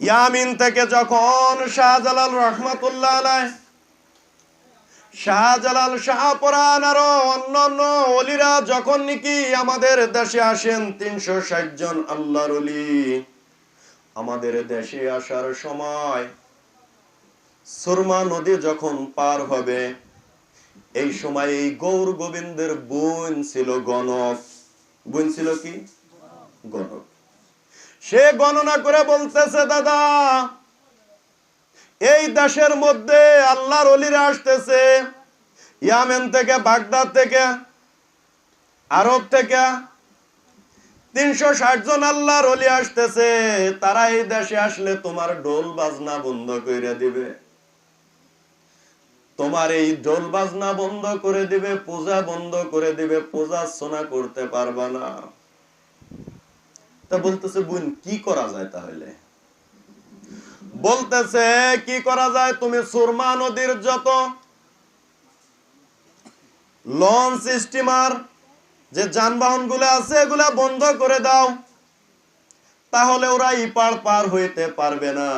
ইয়ামিন থেকে যখন শাহজালাল রহমাতুল্লাহ আলাই শাহজালাল শাহপরান আরও অন্যান্য অলিরা যখন নাকি আমাদের দেশে আসেন, তিনশো ষাট জন আল্লাহর আমাদের দেশে আসার সময় সুরমা নদী যখন পার হবে, এই সময় এই গৌর গোবিন্দের বোন ছিল গণক। বোন ছিল কি? গণক। সে গণনা করে বলতেছে, দাদা, এই দেশের মধ্যে আল্লাহর অলিরা আসতেছে, ইয়ামেন থেকে, বাগদাদ থেকে, আরব থেকে, তিনশো ষাট জন আল্লাহর অলি আসতেছে, তারা এই দেশে আসলে তোমার ডোল বাজনা বন্ধ করে দিবে। তোমার এই ডোল বাজনা বন্ধ করে দিবে, পূজা বন্ধ করে দিবে, পূজা সোনা করতে পারবা না। তা বলতেছে, বোন, কি করা যায় তাহলে? বলতেছে, কি করা যায়? তুমি সুরমা নদীর যত লঞ্চ স্টিমার, যে যানবাহনগুলো আছে, এগুলা বন্ধ করে দাও। তাহলে ওরা ইপার পার হইতে পারবে না।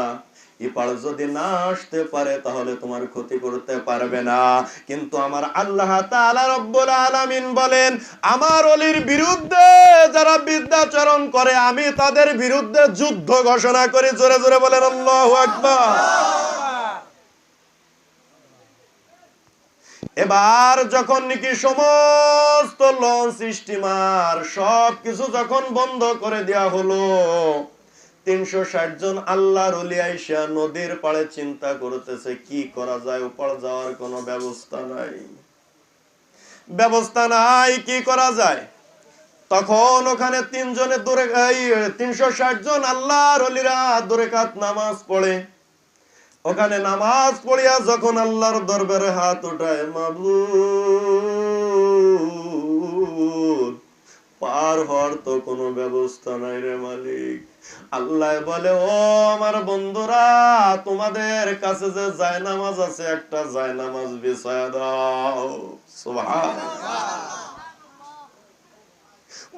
ইপার যদি না আসতে পারে, তাহলে তোমার ক্ষতি করতে পারবে না। কিন্তু আমার আল্লাহ আলামিন বলেন, আমার অলির বিরুদ্ধে যারা বিদ্যাচরণ করে, আমি তাদের বিরুদ্ধে যুদ্ধ ঘোষণা করি। জোরে জোরে বলেন এবার যখন নাকি সমস্ত লঞ্চ স্টিমার সব কিছু যখন বন্ধ করে দেয়া হলো তিনশো ষাট জন আল্লাহর অলি আইসা নদীর পাড়ে চিন্তা করতেছে, কি করা যায়? উপর যাওয়ার কোনো ব্যবস্থা নাই। ব্যবস্থা নাই, কি করা যায়? তখন ওখানে তিনজনে দূরে তিনশো ষাট জন আল্লাহর অলিরা দূরে কাত নামাজ পড়ে। ওখানে নামাজ পড়িয়া যখন আল্লাহর দরবারে হাত উঠায় মাবুদ পার হওয়ার তো কোনো ব্যবস্থা নাই রে মালিক। আল্লাহ বলে, ও আমার বন্ধুরা, তোমাদের কাছে যে জায়নামাজ আছে, একটা জায়নামাজ বিছায়া দাও।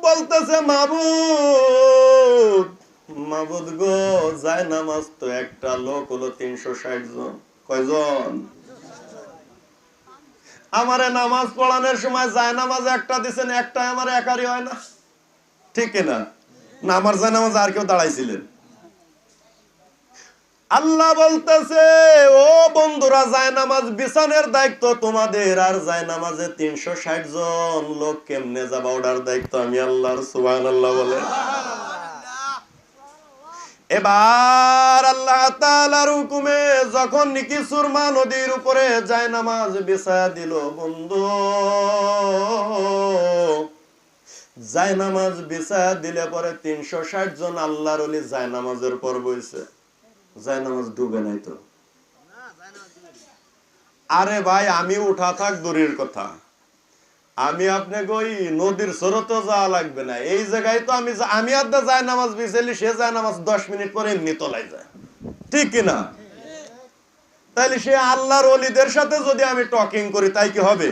বলতেছে, মাবুদ মাবুদ গো যায় নামাজ তো একটা লোক হলো তিনশো ষাট জন। কয়জন? আমারে নামাজ পড়ানোর সময় যায় নামাজ একটা দিছেন একটা আমার একারই হয় না। ঠিক না? না, আমার যায় নামাজ আর কেউ দাঁড়াইছিলেন। আল্লাহ বলতেছে, ও বন্ধুরা যায় নামাজ বিছানের দায়িত্ব তোমাদের, আর যায় নামাজে তিনশো ষাট জন লোক কেমনে যাবা? ওটার দায়িত্ব আমি আল্লাহর সুবাহ আল্লাহ বলে। এবার আল্লাহ তাআলার হুকুমে যখন নিকি সুরমা নদীর উপরে যায় নামাজ বিছায়া দিল, বন্ধু, যায় নামাজ বিছায়া দিলে পরে তিনশো ষাট জন আল্লাহর অলি যায় নামাজের পর বইছে। যায় নামাজ ডুবে নাই তো। আরে ভাই, আমি উঠা থাক দূরের কথা। আমি আপনাকে ওই নদীর স্রোতে যাওয়া লাগবে না। এই জায়গায় তো আমি আমি আদা যায় নামাজ বিছাইলি সে যায় নামাজ দশ মিনিট পরে এমনি তলায় যায়। ঠিক কিনা তাইলে সে আল্লাহর অলিদের সাথে যদি আমি টকিং করি তাই কি হবে?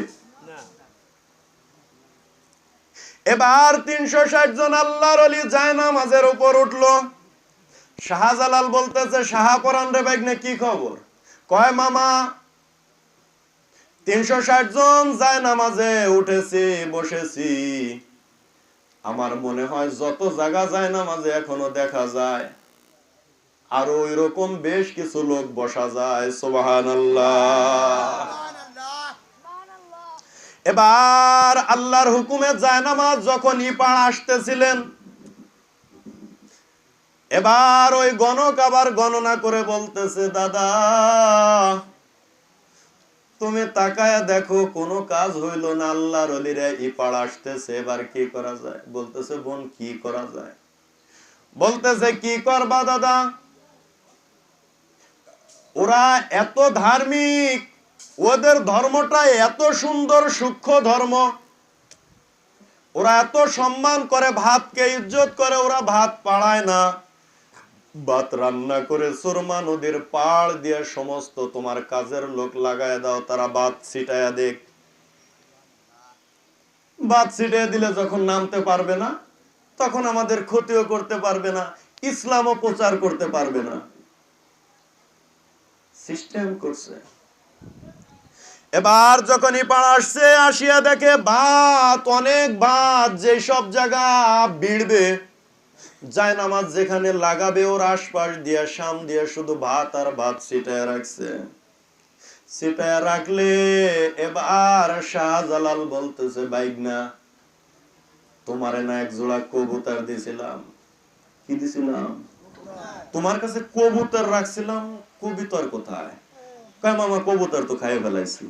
এবার তিনশো ষাট জন আল্লাহর অলি যায় নামাজের উপর উঠল। শাহজালাল বলতেছে শাহপরান রে বাইগনে কি খবর? কয় মামা তিনশো ষাট জন যায় নামাজে, উঠেছি, বসেছি। আমার মনে হয় যত জায়গা যায় নামাজে এখনও দেখা যায়। আর ওই রকম বেশ কিছু লোক বসা যায় সোবাহান এবার আল্লাহর হুকুমে যায় নামাজ যখন ইপাড় আসতেছিলেন। এবার ওই গণক আবার গণনা করে বলতেছে, দাদা তুমি তাকায়া দেখো, কোনো কাজ হইল না, আল্লাহর অলিরা ইপাড় আসতেছে, এবার কি করা যায়? বলতেছে, বোন, কি করা যায়? বলতেছে, কি করবা দাদা? ওরা এত ধার্মিক, ওদের ধর্মটা এত সুন্দর, সূক্ষ্ম ধর্ম। ওরা এত সম্মান করে, ভাতকে ইজ্জত করে, ওরা ভাত পাড়ায় না। ভাত রান্না করে সুরমা নদীর পাড় দিয়ে সমস্ত তোমার কাজের লোক লাগায় দাও, তারা ভাত ছিটায়া দেখ। ভাত ছিটিয়ে দিলে যখন নামতে পারবে না, তখন আমাদের ক্ষতিও করতে পারবে না, ইসলামও প্রচার করতে পারবে না। সিস্টেম করছে। এবার যখন ইপাড় আসছে, আসিয়া দেখে ভাত, অনেক ভাত যে সব জায়গা বিড়বে যায় নামাজ যেখানে লাগাবে, ওর আশপাশ দিয়া, শাম দিয়া শুধু ভাত আর ভাত ছিটায় রাখছে। ছিটায় রাখলে এবার শাহজালাল বলতেছে বাইক না তোমারে না এক জোড়া কবুতর দিছিলাম। কি দিছিলাম? তোমার কাছে কবুতর রাখছিলাম, কবিতর কোথায়? কয় কবুতর তো খাইয়ে ফেলাইছি।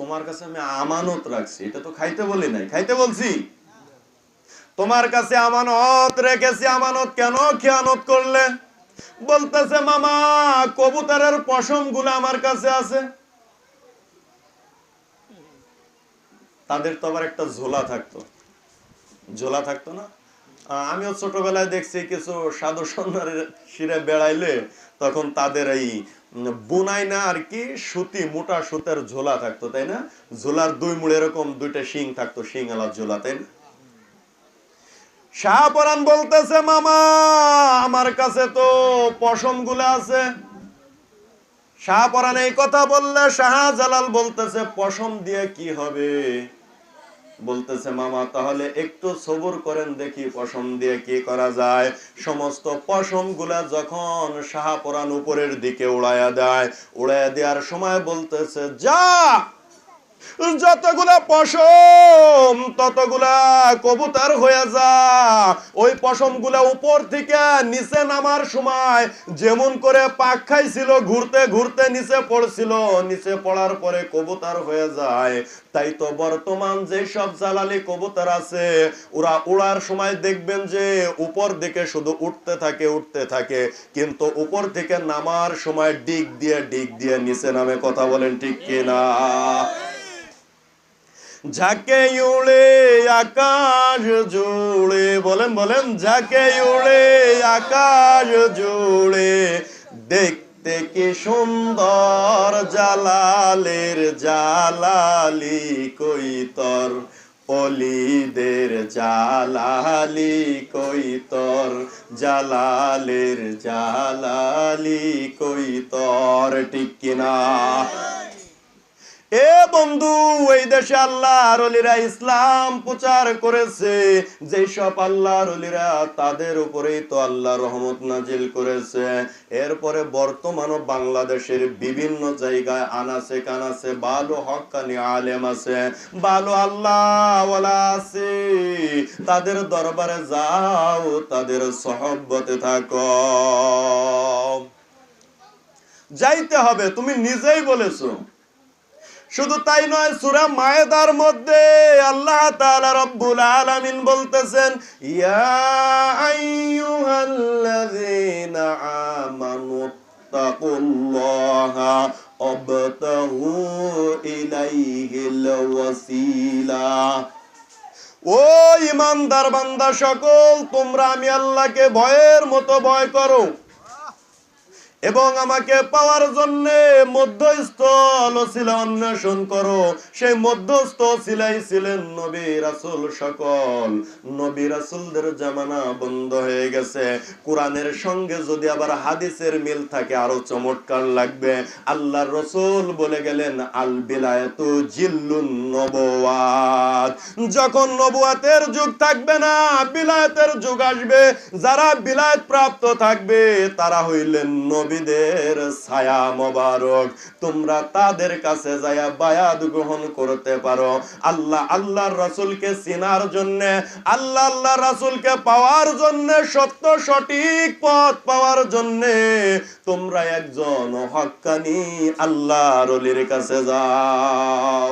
তোমার কাছে আমি আমানত রাখছি, এটা তো খাইতে বলি নাই, খাইতে বলছি। তোমার কাছে আমানত রেখেছি, আমানত কেন খেয়ানত করলে? বলতেছে, মামা, কবুতরের পশমগুলো আমার কাছে আছে। তাদের তো আবার একটা ঝোলা থাকতো। ঝোলা থাকতো না? আমিও ছোটবেলায় দেখছি কিছু সাধু সন্ন্যাসের শিরে বেড়াইলে তখন তাদের এই বুনাই না আর কি সুতি, মোটা সুতের ঝোলা থাকতো, তাই না? ঝোলার দুই মুড়ে এরকম দুইটা শিং থাকতো, শিং আলার ঝোলা, তাই না? শাহপরান বলতেছে, মামা, আমার কাছে তো পশম আছে। শাহপরান এই কথা বললে শাহজালাল বলতেছে, পশম দিয়ে কি হবে? বলতেছে, মামা, তাহলে একটু সবুর করেন দেখি পশম দিয়ে কি করা যায়। সমস্ত পশমগুলা যখন শাহপরান উপরের দিকে উড়াইয়া দেয়, উড়াইয়া দেওয়ার সময় বলতেছে, যা যতগুলা পশম, ততগুলা কবুতর হয়ে যা। ওই পশমগুলা উপর থেকে নিচে নামার সময় যেমন করে পাক খাইছিল, ঘুরতে ঘুরতে নিচে পড়ছিল, নিচে পড়ার পরে কবুতর হয়ে যায়। তাই তো বর্তমান যে সব জালালি কবুতর আছে, ওরা উড়ার সময় দেখবেন যে উপর দিকে শুধু উঠতে থাকে উঠতে থাকে। কিন্তু উপর থেকে নামার সময় ডিগ দিয়ে ডিগ দিয়ে নিচে নামে কথা বলেন ঠিক কিনা? ঝাঁকে উড়ে আকাশ জুড়ে, বলেন বলেন ঝাঁকে উড়ে আকাশ জুড়ে, দেখতে কি সুন্দর জালালের জালালি কইতর অলিদের জালালি কইতর জালালের জালালি কইতর ঠিক কিনা? এ বন্ধু, এই দেশে আল্লাহর অলিরা ইসলাম প্রচার করেছে। যে সব আল্লাহর অলিরা, তাদের উপরেই তো আল্লাহ রহমত নাজিল করেছে। এরপরে বর্তমান বাংলাদেশের বিভিন্ন জায়গায় আনাছে কানাছে ভালো হকানি আলেম আছে। ভালো আল্লাহ আছে। তাদের দরবারে যাও, তাদের সহব্বতে থাকো। যাইতে হবে, তুমি নিজেই বলেছ। শুধু তাই নয়, সূরা মায়েদার মধ্যে আল্লাহ তাআলা রব্বুল আলামিন বলতেছেন, ইয়া আইয়ুহাল্লাযীনা আমানু তাকুল্লাহা অবতাহু ইলাইহিল ওয়াসিলা ও ইমানদার বান্দা সকল, তোমরা আমি আল্লাহকে ভয়ের মতো ভয় করো। এবং আমাকে পাওয়ার জন্য মধ্যস্থল ছিল, অন্বেষণ করো। সেই মধ্যস্থ ছিলাই ছিলেন নবী রাসুল সকল। নবী রাসুলদের জামানা বন্ধ হয়ে গেছে। কোরআনের সঙ্গে যদি আবার হাদিসের মিল থাকে, আরও চমৎকার লাগবে। আল্লাহর রসুল বলে গেলেন, আল বিলায়াতু জিল্লুন নবওয়াত যখন নবুয়াতের যুগ থাকবে না, বিলায়াতের যুগ আসবে। যারা বিলায়াত প্রাপ্ত থাকবে, তারা হইলেন নবীদের ছায়া মোবারক। তোমরা তাদের কাছে যায়া বায়াত গ্রহণ করতে পারো। আল্লাহ, আল্লাহর রাসূলকে চিনার জন্য, আল্লাহ আল্লাহ রাসূলকে পাওয়ার জন্য, সত্য, সঠিক পথ পাওয়ার জন্য তোমরা একজন হক্কানি আল্লাহর অলির কাছে যাও।